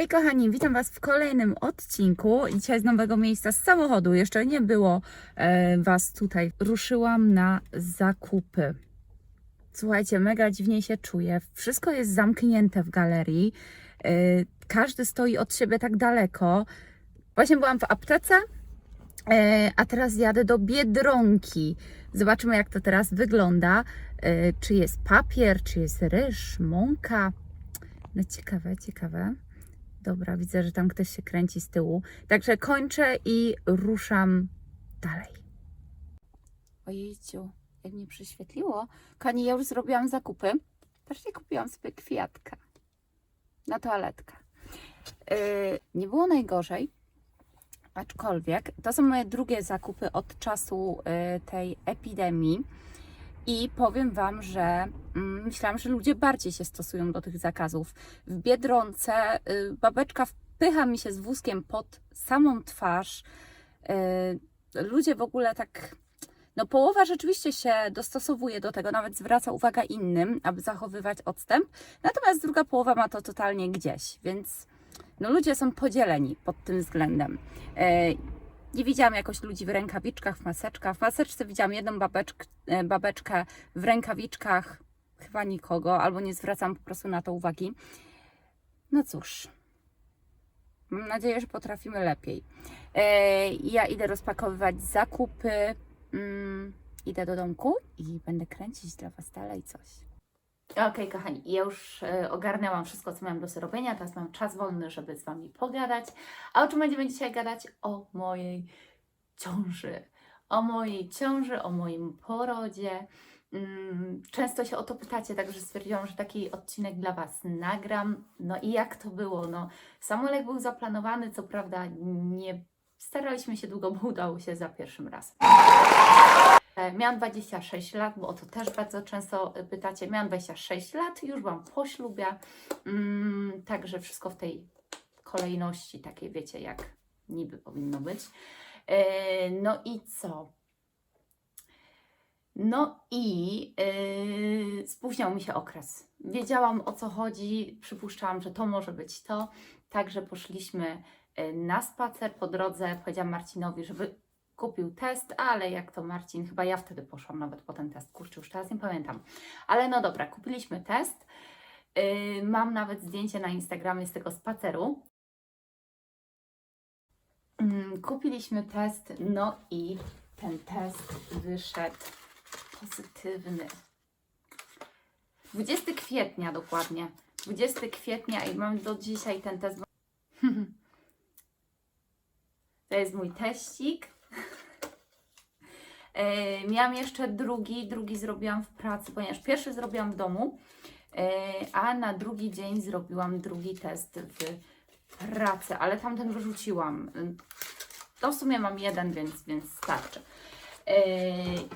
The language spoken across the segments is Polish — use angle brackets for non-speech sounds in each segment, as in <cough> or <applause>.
Hej kochani, witam Was w kolejnym odcinku. Dzisiaj z nowego miejsca z samochodu. Jeszcze nie było e, Was tutaj. Ruszyłam na zakupy. Słuchajcie, mega dziwnie się czuję. Wszystko jest zamknięte w galerii. E, każdy stoi od siebie tak daleko. Właśnie byłam w aptece, e, a teraz jadę do Biedronki. Zobaczymy, jak to teraz wygląda. E, czy jest papier, czy jest ryż, mąka. No ciekawe, ciekawe. Dobra, widzę, że tam ktoś się kręci z tyłu. Także kończę i ruszam dalej. Ojejciu, jak mnie przyświetliło. Kani, ja już zrobiłam zakupy. Patrzcie, kupiłam sobie kwiatka na toaletkę. Yy, nie było najgorzej, aczkolwiek to są moje drugie zakupy od czasu yy, tej epidemii. I powiem Wam, że mm, myślałam, że ludzie bardziej się stosują do tych zakazów. W Biedronce y, babeczka wpycha mi się z wózkiem pod samą twarz. Y, ludzie w ogóle tak. No, połowa rzeczywiście się dostosowuje do tego, nawet zwraca uwagę innym, aby zachowywać odstęp. Natomiast druga połowa ma to totalnie gdzieś, więc no, ludzie są podzieleni pod tym względem. Nie widziałam jakoś ludzi w rękawiczkach, w maseczkach. W maseczce widziałam jedną babeczk, e, babeczkę, w rękawiczkach chyba nikogo, albo nie zwracam po prostu na to uwagi. No cóż, mam nadzieję, że potrafimy lepiej. E, ja idę rozpakowywać zakupy, mm, idę do domku i będę kręcić dla Was dalej coś. Okej, kochani, ja już e, ogarnęłam wszystko, co miałam do zrobienia. Teraz mam czas wolny, żeby z Wami pogadać. A o czym będziemy dzisiaj gadać? O mojej ciąży. O mojej ciąży, o moim porodzie. Mm, Często się o to pytacie, także stwierdziłam, że taki odcinek dla Was nagram. No i jak to było? No, samolot był zaplanowany, co prawda nie staraliśmy się długo, bo udało się za pierwszym razem. E, Miałam 26 lat, bo o to też bardzo często e, pytacie. Miałam 26 lat, już byłam po ślubie, mm, także wszystko w tej kolejności takiej, wiecie, jak niby powinno być. E, No i co? No i yy, spóźniał mi się okres. Wiedziałam o co chodzi, przypuszczałam, że to może być to. Także poszliśmy na spacer po drodze. Powiedziałam Marcinowi, żeby kupił test, ale jak to Marcin, chyba ja wtedy poszłam nawet po ten test, kurczę, już teraz nie pamiętam. Ale no dobra, kupiliśmy test. Yy, mam nawet zdjęcie na Instagramie z tego spaceru. Mm, Kupiliśmy test, no i ten test wyszedł pozytywny. 20 kwietnia dokładnie. 20 kwietnia i mam do dzisiaj ten test. <laughs> To jest mój teścik. E, Miałam jeszcze drugi, drugi zrobiłam w pracy, ponieważ pierwszy zrobiłam w domu, e, a na drugi dzień zrobiłam drugi test w pracy, ale tamten wyrzuciłam. To w sumie mam jeden, więc, więc starczy. E,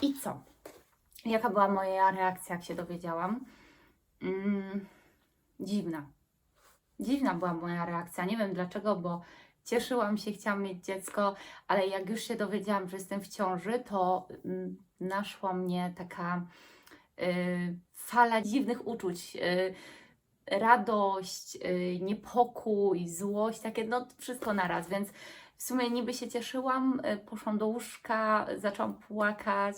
I co? Jaka była moja reakcja, jak się dowiedziałam? Mm, dziwna. Dziwna była moja reakcja. Nie wiem dlaczego, bo cieszyłam się, chciałam mieć dziecko, ale jak już się dowiedziałam, że jestem w ciąży, to mm, naszła mnie taka y, fala dziwnych uczuć. Y, radość, y, niepokój, złość, takie no wszystko naraz, więc w sumie niby się cieszyłam, poszłam do łóżka, zaczęłam płakać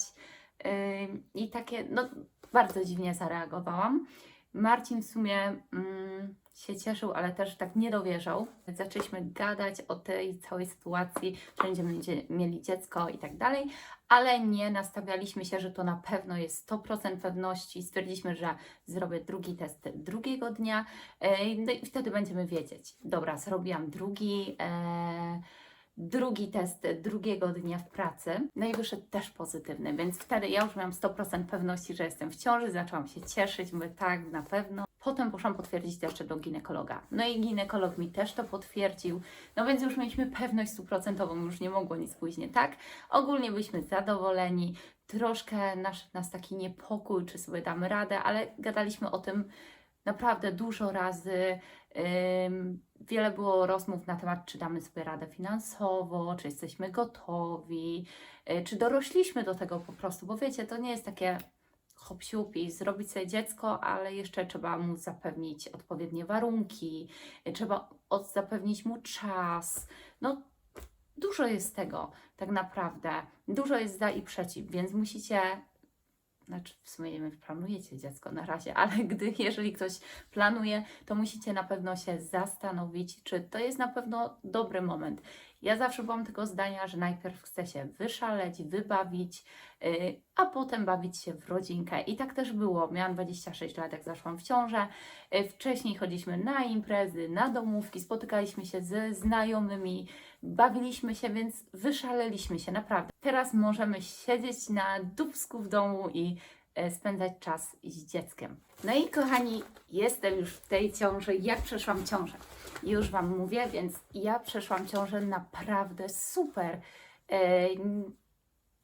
i takie, no bardzo dziwnie zareagowałam. Marcin w sumie mm, się cieszył, ale też tak nie dowierzał. Zaczęliśmy gadać o tej całej sytuacji, że będziemy dzie- mieli dziecko i tak dalej, ale nie nastawialiśmy się, że to na pewno jest 100% pewności. Stwierdziliśmy, że zrobię drugi test drugiego dnia, e, no i wtedy będziemy wiedzieć. Dobra, zrobiłam drugi. E, drugi test drugiego dnia w pracy, no i wyszedł też pozytywny, więc wtedy ja już miałam 100% pewności, że jestem w ciąży, zaczęłam się cieszyć, mówię tak, na pewno. Potem poszłam potwierdzić jeszcze do ginekologa. No i ginekolog mi też to potwierdził, no więc już mieliśmy pewność stuprocentową, już nie mogło nic pójść nie tak. Ogólnie byliśmy zadowoleni, troszkę nasz, nas taki niepokój, czy sobie damy radę, ale gadaliśmy o tym naprawdę dużo razy. Wiele było rozmów na temat, czy damy sobie radę finansowo, czy jesteśmy gotowi, y, czy dorośliśmy do tego po prostu, bo wiecie, to nie jest takie hop zrobić sobie dziecko, ale jeszcze trzeba mu zapewnić odpowiednie warunki, trzeba od, zapewnić mu czas. No, dużo jest tego tak naprawdę. Dużo jest za i przeciw, więc musicie. Znaczy, w sumie nie wiem, planujecie dziecko na razie, ale <laughs> gdy, jeżeli ktoś planuje, to musicie na pewno się zastanowić, czy to jest na pewno dobry moment. Ja zawsze byłam tego zdania, że najpierw chcę się wyszaleć, wybawić, yy, a potem bawić się w rodzinkę. I tak też było. Miałam 26 lat, jak zaszłam w ciążę. Yy, wcześniej chodziliśmy na imprezy, na domówki, spotykaliśmy się ze znajomymi, bawiliśmy się, więc wyszaleliśmy się, naprawdę. Teraz możemy siedzieć na dubsku w domu i e, spędzać czas z dzieckiem. No i kochani, jestem już w tej ciąży. Jak przeszłam ciążę? Już Wam mówię, więc ja przeszłam ciążę naprawdę super. E,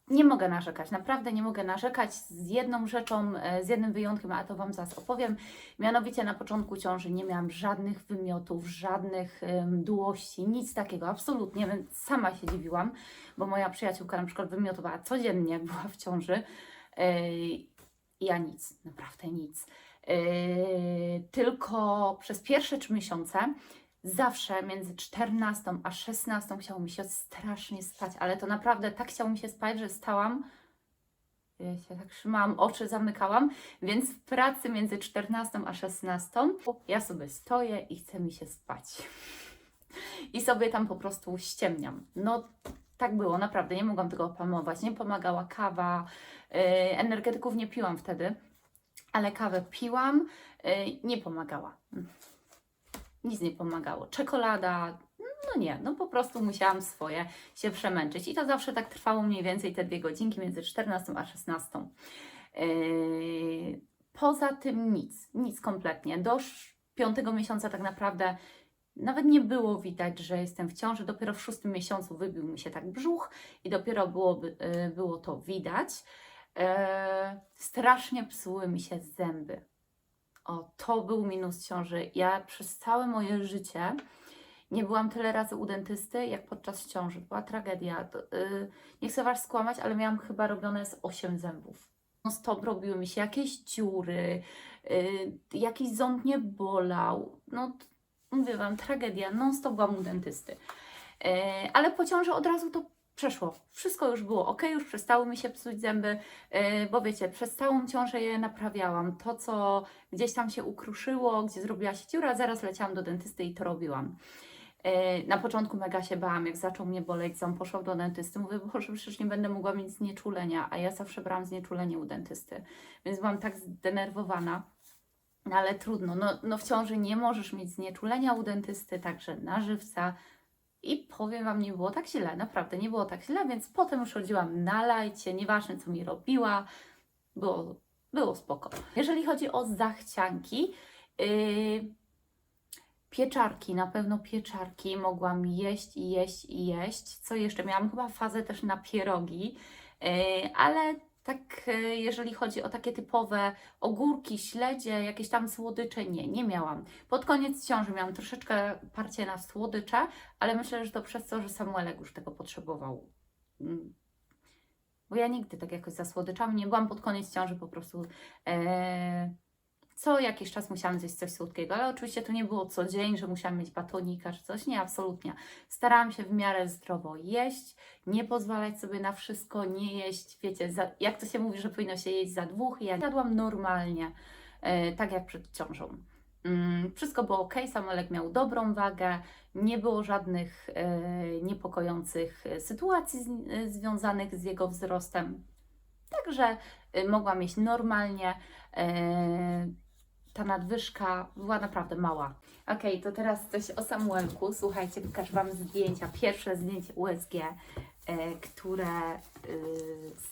nie mogę narzekać, naprawdę nie mogę narzekać z jedną rzeczą, e, z jednym wyjątkiem, a to Wam zaraz opowiem. Mianowicie na początku ciąży nie miałam żadnych wymiotów, żadnych dłości, nic takiego, absolutnie, więc sama się dziwiłam, bo moja przyjaciółka na przykład wymiotowała codziennie, jak była w ciąży. Ej, ja nic, naprawdę nic. Ej, tylko przez pierwsze trzy miesiące zawsze między 14 a 16 chciało mi się strasznie spać, ale to naprawdę tak chciało mi się spać, że stałam, się tak trzymałam, oczy zamykałam, więc w pracy między 14 a 16 ja sobie stoję i chce mi się spać. I sobie tam po prostu ściemniam. No tak było, naprawdę, nie mogłam tego opamować. Nie pomagała kawa, yy, energetyków nie piłam wtedy, ale kawę piłam, yy, nie pomagała. Nic nie pomagało. Czekolada, no nie, no po prostu musiałam swoje się przemęczyć. I to zawsze tak trwało mniej więcej te dwie godzinki między 14 a 16. Yy, poza tym nic, nic kompletnie. Do piątego miesiąca tak naprawdę nawet nie było widać, że jestem w ciąży. Dopiero w szóstym miesiącu wybił mi się tak brzuch i dopiero byłoby, yy, było to widać. Strasznie psuły mi się zęby. O, to był minus ciąży. Ja przez całe moje życie nie byłam tyle razy u dentysty, jak podczas ciąży. Była tragedia. Yy, nie chcę Was skłamać, ale miałam chyba robione z 8 zębów. No stop, robiły mi się jakieś dziury, yy, jakiś ząb nie bolał. No, mówię Wam, tragedia. Non stop byłam u dentysty. Yy, ale po ciąży od razu to przeszło. Wszystko już było ok, już przestały mi się psuć zęby, yy, bo wiecie, przez całą ciążę je naprawiałam. To, co gdzieś tam się ukruszyło, gdzie zrobiła się dziura, zaraz leciałam do dentysty i to robiłam. Yy, Na początku mega się bałam, jak zaczął mnie boleć ząb, poszłam do dentysty, mówię, Boże, przecież nie będę mogła mieć znieczulenia, a ja zawsze brałam znieczulenie u dentysty, więc byłam tak zdenerwowana. No ale trudno, no, no w ciąży nie możesz mieć znieczulenia u dentysty, także na żywca. I powiem Wam, nie było tak źle, naprawdę nie było tak źle, więc potem już chodziłam na lajcie, nieważne co mi robiła, było, było spoko. Jeżeli chodzi o zachcianki, yy, pieczarki, na pewno pieczarki mogłam jeść i jeść i jeść. Co jeszcze? Miałam chyba fazę też na pierogi, yy, ale tak yy, jeżeli chodzi o takie typowe ogórki, śledzie, jakieś tam słodycze, nie, nie miałam. Pod koniec ciąży miałam troszeczkę parcie na słodycze, ale myślę, że to przez to, że Samuelek już tego potrzebował. Mm. Bo ja nigdy tak jakoś za słodyczami nie byłam pod koniec ciąży, po prostu e, co jakiś czas musiałam zjeść coś słodkiego, ale oczywiście to nie było co dzień, że musiałam mieć batonika czy coś, nie, absolutnie. Starałam się w miarę zdrowo jeść, nie pozwalać sobie na wszystko, nie jeść, wiecie, za, jak to się mówi, że powinno się jeść za dwóch, ja jadłam normalnie, e, tak jak przed ciążą. Mm, Wszystko było ok, Samuelek miał dobrą wagę, nie było żadnych e, niepokojących e, sytuacji z, e, związanych z jego wzrostem. Także mogłam jeść normalnie. Ta nadwyżka była naprawdę mała. Ok, to teraz coś o Samuelku. Słuchajcie, pokażę Wam zdjęcia. Pierwsze zdjęcie USG, e, które e,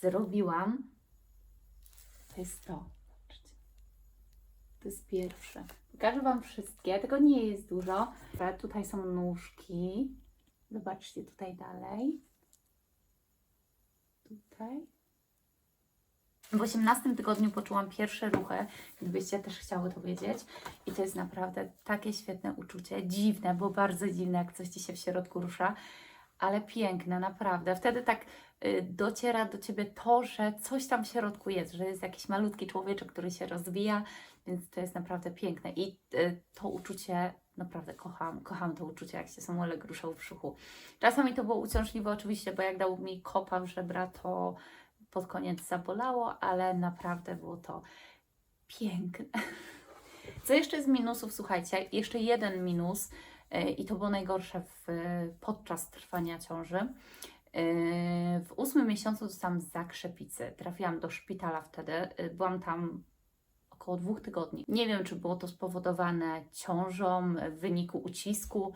zrobiłam. To jest to. To jest pierwsze. Pokażę Wam wszystkie, tego nie jest dużo. Tutaj są nóżki. Zobaczcie tutaj dalej. Tutaj. W 18 tygodniu poczułam pierwsze ruchy, gdybyście też chciały to wiedzieć. I to jest naprawdę takie świetne uczucie. Dziwne, bo bardzo dziwne, jak coś Ci się w środku rusza. ale piękne, naprawdę. Wtedy tak y, dociera do ciebie to, że coś tam w środku jest, że jest jakiś malutki człowieczek, który się rozwija, więc to jest naprawdę piękne. I y, to uczucie naprawdę kocham, kocham to uczucie, jak się Samuelek ruszał w brzuchu. Czasami to było uciążliwe oczywiście, bo jak dał mi kopa w żebra, to pod koniec zabolało, ale naprawdę było to piękne. <laughs> Co jeszcze z minusów, słuchajcie, jeszcze jeden minus yy, i to było najgorsze w, podczas trwania ciąży. Yy, W ósmym miesiącu dostałam zakrzepicy. Trafiłam do szpitala wtedy. Yy, Byłam tam około dwóch tygodni. Nie wiem, czy było to spowodowane ciążą w wyniku ucisku,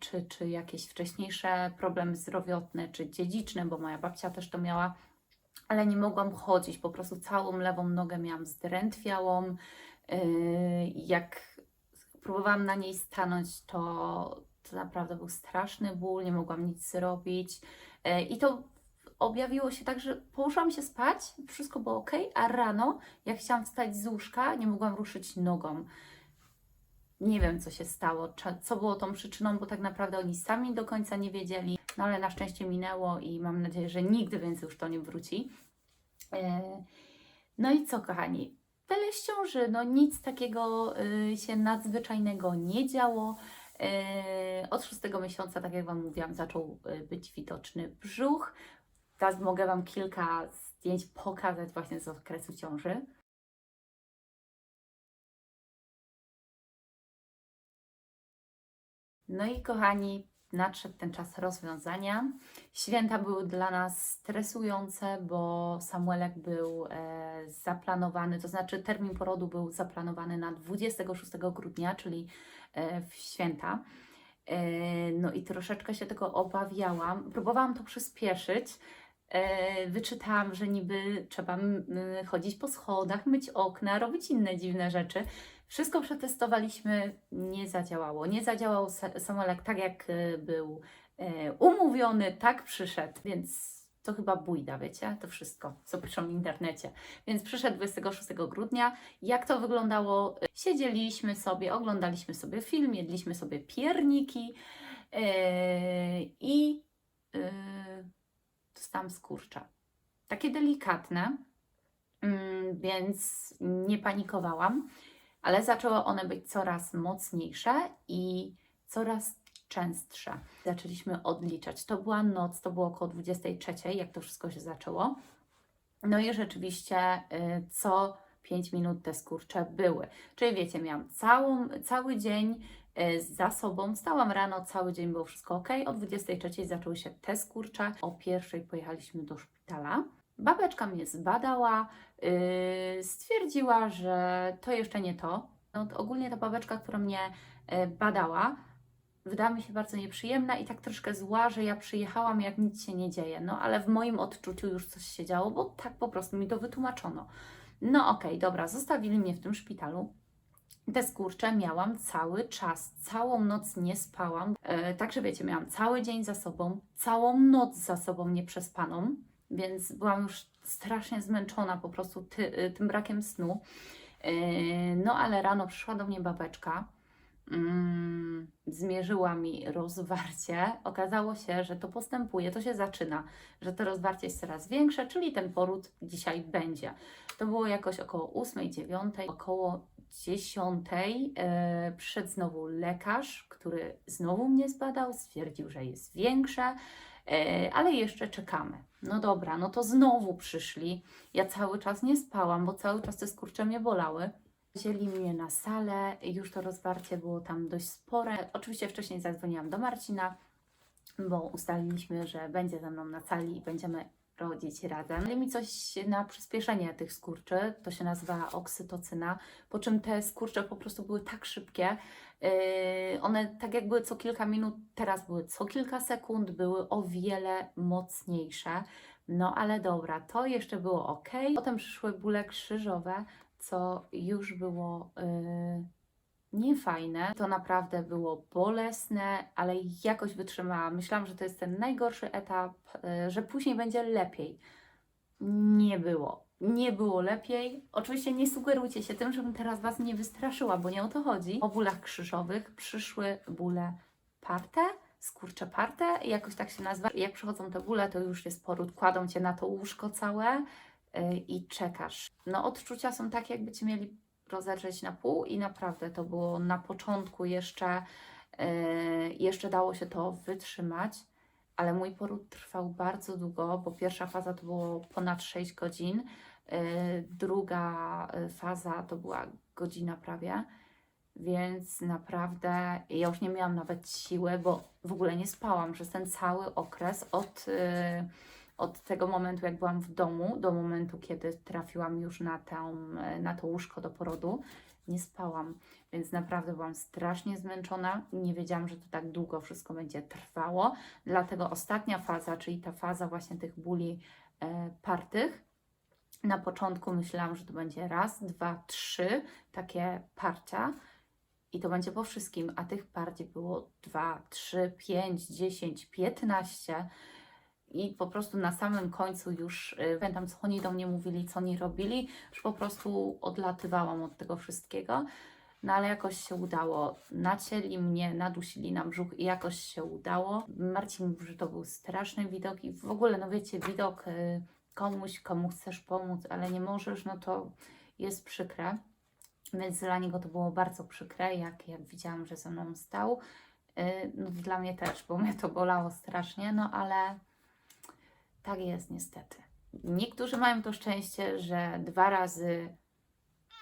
czy, czy jakieś wcześniejsze problemy zdrowotne, czy dziedziczne, bo moja babcia też to miała, ale nie mogłam chodzić. Po prostu całą lewą nogę miałam zdrętwiałą. Yy, Jak próbowałam na niej stanąć, to, to naprawdę był straszny ból, nie mogłam nic zrobić. Yy, I to objawiło się tak, że położyłam się spać, wszystko było ok, a rano, jak chciałam wstać z łóżka, nie mogłam ruszyć nogą. Nie wiem, co się stało, co było tą przyczyną, bo tak naprawdę oni sami do końca nie wiedzieli, no ale na szczęście minęło i mam nadzieję, że nigdy więcej już to nie wróci. E, No i co, kochani? Tyle z ciąży, no nic takiego y, się nadzwyczajnego nie działo. E, Od szóstego miesiąca, tak jak Wam mówiłam, zaczął y, być widoczny brzuch. Teraz mogę Wam kilka zdjęć pokazać właśnie z okresu ciąży. No i kochani, nadszedł ten czas rozwiązania. Święta były dla nas stresujące, bo Samuelek był e, zaplanowany, to znaczy termin porodu był zaplanowany na 26 grudnia, czyli e, w święta. E, no i troszeczkę się tego obawiałam. Próbowałam to przyspieszyć. Wyczytałam, że niby trzeba chodzić po schodach, myć okna, robić inne dziwne rzeczy. Wszystko przetestowaliśmy, nie zadziałało. Nie zadziałał sa- Samuelek tak, jak e, był e, umówiony, tak przyszedł, więc to chyba bójda, wiecie? To wszystko, co piszą w internecie. Więc przyszedł 26 grudnia. Jak to wyglądało? Siedzieliśmy sobie, oglądaliśmy sobie film, jedliśmy sobie pierniki e, i e, dostałam skurcza. Takie delikatne, mm, więc nie panikowałam, ale zaczęły one być coraz mocniejsze i coraz częstsze. Zaczęliśmy odliczać. To była noc, to było około 23, jak to wszystko się zaczęło. No i rzeczywiście y, co 5 minut te skurcze były. Czyli wiecie, miałam całą, cały dzień y, za sobą, wstałam rano, cały dzień było wszystko ok. O 23 zaczęły się te skurcze. O pierwszej pojechaliśmy do szpitala. Babeczka mnie zbadała, yy, stwierdziła, że to jeszcze nie to. No, to ogólnie ta babeczka, która mnie y, badała, wydała mi się bardzo nieprzyjemna i tak troszkę zła, że ja przyjechałam, jak nic się nie dzieje. No ale w moim odczuciu już coś się działo, bo tak po prostu mi to wytłumaczono. No okej, dobra, zostawili mnie w tym szpitalu. Te skurcze miałam cały czas, całą noc nie spałam. E, także wiecie, miałam cały dzień za sobą, całą noc za sobą nieprzespaną, więc byłam już strasznie zmęczona po prostu ty, y, tym brakiem snu. E, no ale rano przyszła do mnie babeczka mm, zmierzyła mi rozwarcie, okazało się, że to postępuje, to się zaczyna, że to rozwarcie jest coraz większe, czyli ten poród dzisiaj będzie. To było jakoś około 8, 9, około 10 e, przyszedł znowu lekarz, który znowu mnie zbadał, stwierdził, że jest większe, ale jeszcze czekamy. No dobra, no to znowu przyszli. Ja cały czas nie spałam, bo cały czas te skurcze mnie bolały. Wzięli mnie na salę, już to rozwarcie było tam dość spore. Oczywiście wcześniej zadzwoniłam do Marcina, bo ustaliliśmy, że będzie ze mną na sali i będziemy rodzić razem. Dali mi coś na przyspieszenie tych skurczy, to się nazywa oksytocyna, po czym te skurcze po prostu były tak szybkie, one tak jak były co kilka minut, teraz były co kilka sekund, były o wiele mocniejsze. No ale dobra, to jeszcze było ok. Potem przyszły bóle krzyżowe, co już było yy, niefajne. To naprawdę było bolesne, ale jakoś wytrzymałam. Myślałam, że to jest ten najgorszy etap, yy, że później będzie lepiej. Nie było. Nie było lepiej. Oczywiście nie sugerujcie się tym, żebym teraz Was nie wystraszyła, bo nie o to chodzi. Po bólach krzyżowych przyszły bóle parte, skurczeparte, jakoś tak się nazywa. Jak przychodzą te bóle, to już jest poród, kładą Cię na to łóżko całe y, i czekasz. No odczucia są takie, jakby Cię mieli rozedrzeć na pół i naprawdę to było na początku jeszcze, y, jeszcze dało się to wytrzymać, ale mój poród trwał bardzo długo, bo pierwsza faza to było ponad 6 godzin, druga y, faza to była godzina prawie, więc naprawdę ja już nie miałam nawet siły, bo w ogóle nie spałam przez ten cały okres od, y, od tego momentu, jak byłam w domu, do momentu, kiedy trafiłam już na, tę, na to łóżko do porodu. Nie spałam, więc naprawdę byłam strasznie zmęczona. Nie wiedziałam, że to tak długo wszystko będzie trwało. Dlatego ostatnia faza, czyli ta faza właśnie tych bóli e, partych, na początku myślałam, że to będzie raz, dwa, trzy takie parcia i to będzie po wszystkim, a tych partii było dwa, trzy, pięć, dziesięć, piętnaście i po prostu na samym końcu już y, pamiętam, co oni do mnie mówili, co oni robili, już po prostu odlatywałam od tego wszystkiego. No ale jakoś się udało. Nacięli mnie, nadusili na brzuch i jakoś się udało. Marcin mówił, że to był straszny widok i w ogóle, no wiecie, widok y, komuś, komu chcesz pomóc, ale nie możesz, no to jest przykre. Więc dla niego to było bardzo przykre, jak, jak widziałam, że ze mną stał. Y, No dla mnie też, bo mnie to bolało strasznie, no ale tak jest niestety. Niektórzy mają to szczęście, że dwa razy,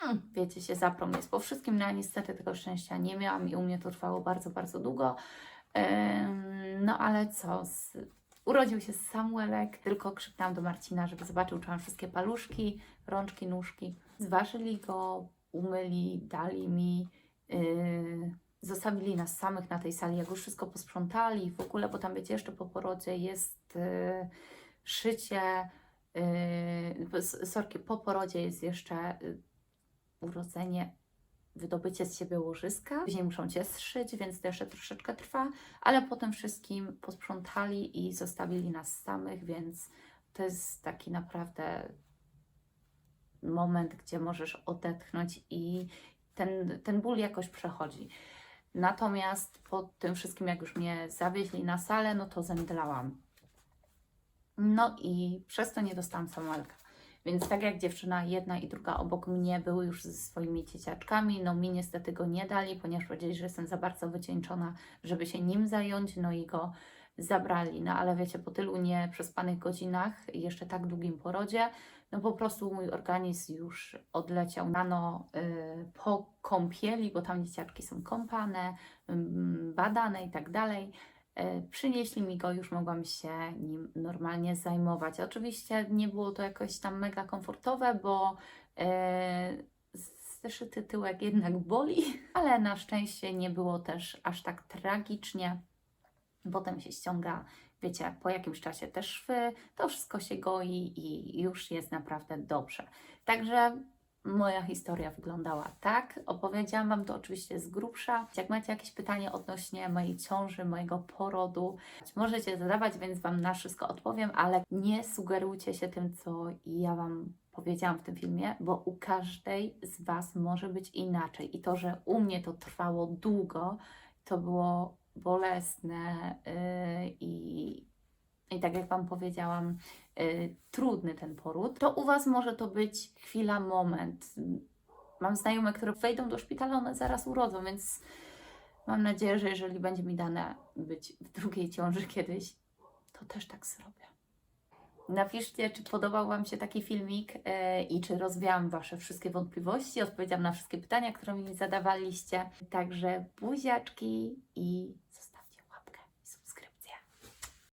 mm, wiecie, się zaprą jest po wszystkim, no ja niestety tego szczęścia nie miałam i u mnie to trwało bardzo, bardzo długo. No ale co, urodził się Samuelek, tylko krzyknęłam do Marcina, żeby zobaczył, czy mam wszystkie paluszki, rączki, nóżki. Zważyli go, umyli, dali mi, yy, zostawili nas samych na tej sali, jak już wszystko posprzątali w ogóle, bo tam wiecie, jeszcze po porodzie jest yy, szycie, yy, sorki, po porodzie jest jeszcze yy, urodzenie, wydobycie z siebie łożyska, później muszą Cię zszyć, więc to jeszcze troszeczkę trwa, ale potem wszystkim posprzątali i zostawili nas samych, więc to jest taki naprawdę moment, gdzie możesz odetchnąć i ten, ten ból jakoś przechodzi. Natomiast po tym wszystkim, jak już mnie zawieźli na salę, no to zemdlałam. No i przez to nie dostałam Samuelka. Więc tak jak dziewczyna jedna i druga obok mnie były już ze swoimi dzieciaczkami, no mi niestety go nie dali, ponieważ powiedzieli, że jestem za bardzo wycieńczona, żeby się nim zająć, no i go zabrali. No ale wiecie, po tylu nieprzespanych godzinach jeszcze tak długim porodzie, no po prostu mój organizm już odleciał rano y, po kąpieli, bo tam dzieciaczki są kąpane, ym, badane i tak dalej. Y, Przynieśli mi go, już mogłam się nim normalnie zajmować. Oczywiście nie było to jakoś tam mega komfortowe, bo y, zeszyty tyłek jednak boli, <laughs> ale na szczęście nie było też aż tak tragicznie. Potem się ściąga, wiecie, po jakimś czasie te szwy, to wszystko się goi i już jest naprawdę dobrze. Także moja historia wyglądała tak. Opowiedziałam Wam to oczywiście z grubsza. Jak macie jakieś pytanie odnośnie mojej ciąży, mojego porodu, możecie zadawać, więc Wam na wszystko odpowiem, ale nie sugerujcie się tym, co ja Wam powiedziałam w tym filmie, bo u każdej z Was może być inaczej. I to, że u mnie to trwało długo, to było bolesne yy, i, i tak jak Wam powiedziałam, yy, trudny ten poród, to u Was może to być chwila, moment. Mam znajome, które wejdą do szpitala, one zaraz urodzą, więc mam nadzieję, że jeżeli będzie mi dane być w drugiej ciąży kiedyś, to też tak zrobię. Napiszcie, czy podobał Wam się taki filmik e, i czy rozwiałam Wasze wszystkie wątpliwości, odpowiedziałam na wszystkie pytania, które mi zadawaliście. Także buziaczki i